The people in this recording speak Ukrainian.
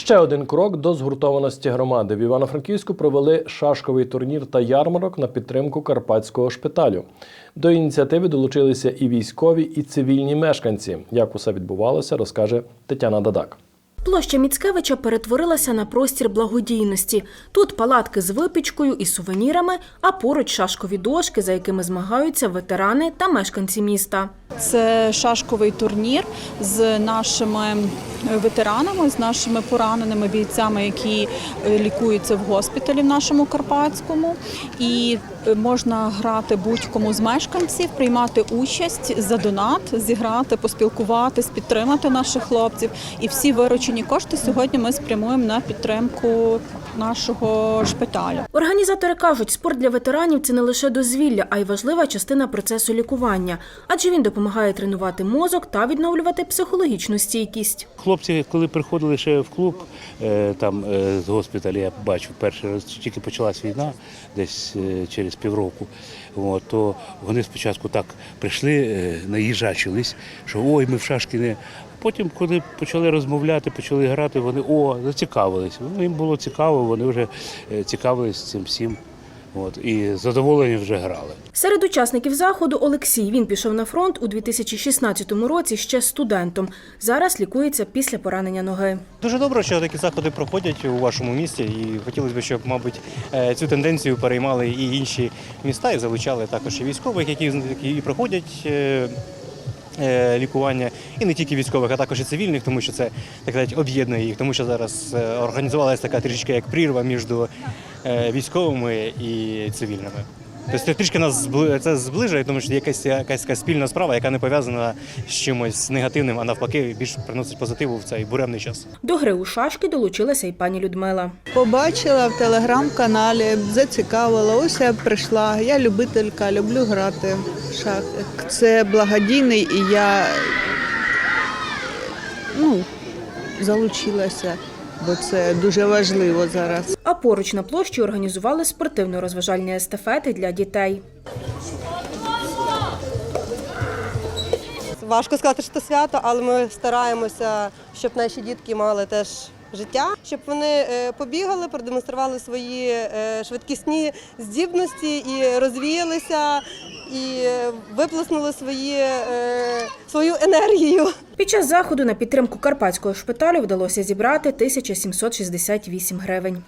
Ще один крок до згуртованості громади. В Івано-Франківську провели шашковий турнір та ярмарок на підтримку карпатського шпиталю. До ініціативи долучилися і військові, і цивільні мешканці. Як усе відбувалося, розкаже Тетяна Дадак. Площа Міцкевича перетворилася на простір благодійності. Тут палатки з випічкою і сувенірами, а поруч шашкові дошки, за якими змагаються ветерани та мешканці міста. Це шашковий турнір з нашими ветеранами, з нашими пораненими бійцями, які е, лікуються в госпіталі в нашому Карпатському. І можна грати будь-кому з мешканців, приймати участь за донат, зіграти, поспілкуватись, підтримати наших хлопців. І всі виручені кошти сьогодні ми спрямуємо на підтримку нашого шпиталю. Організатори кажуть, спорт для ветеранів це не лише дозвілля, а й важлива частина процесу лікування, адже він допомагає тренувати мозок та відновлювати психологічну стійкість. Хлопці, коли приходили ще в клуб е, там е, з госпіталю, я бачив перший раз, тільки почалась війна, десь е, через півроку. От, то вони спочатку так прийшли, наїжачились, що ой, ми в шашки не. Потім, коли почали розмовляти, почали грати, вони о, зацікавились. Ну, їм було цікаво, вони вже е, цікавились цим всім. От, і задоволені вже грали. Серед учасників заходу Олексій. Він пішов на фронт у 2016 році ще студентом. Зараз лікується після поранення ноги. Дуже добре, що такі заходи проходять у вашому місті, і хотілося б, щоб, мабуть, е, цю тенденцію переймали і інші міста, і залучали також і військових, які, які проходять. Е, Лікування і не тільки військових, а також і цивільних, тому що це так сказати, об'єднує їх, тому що зараз е, організувалася така трішечки як прірва між е, військовими і цивільними. Тобто це трішки нас це зближує, тому що є якась, якась спільна справа, яка не пов'язана з чимось негативним, а навпаки, більш приносить позитиву в цей буремний час. До гри у шашки долучилася і пані Людмила. Побачила в телеграм-каналі, зацікавила. Ось я прийшла. Я любителька, люблю грати в шахи. Це благодійний і я ну, залучилася, бо це дуже важливо зараз. А поруч на площі організували спортивно-розважальні естафети для дітей. Важко сказати, що це свято, але ми стараємося, щоб наші дітки мали теж життя, щоб вони е, побігали, продемонстрували свої е, швидкісні здібності і розвіялися, і виплеснули свої, е, свою енергію. Під час заходу на підтримку карпатського шпиталю вдалося зібрати 1768 гривень.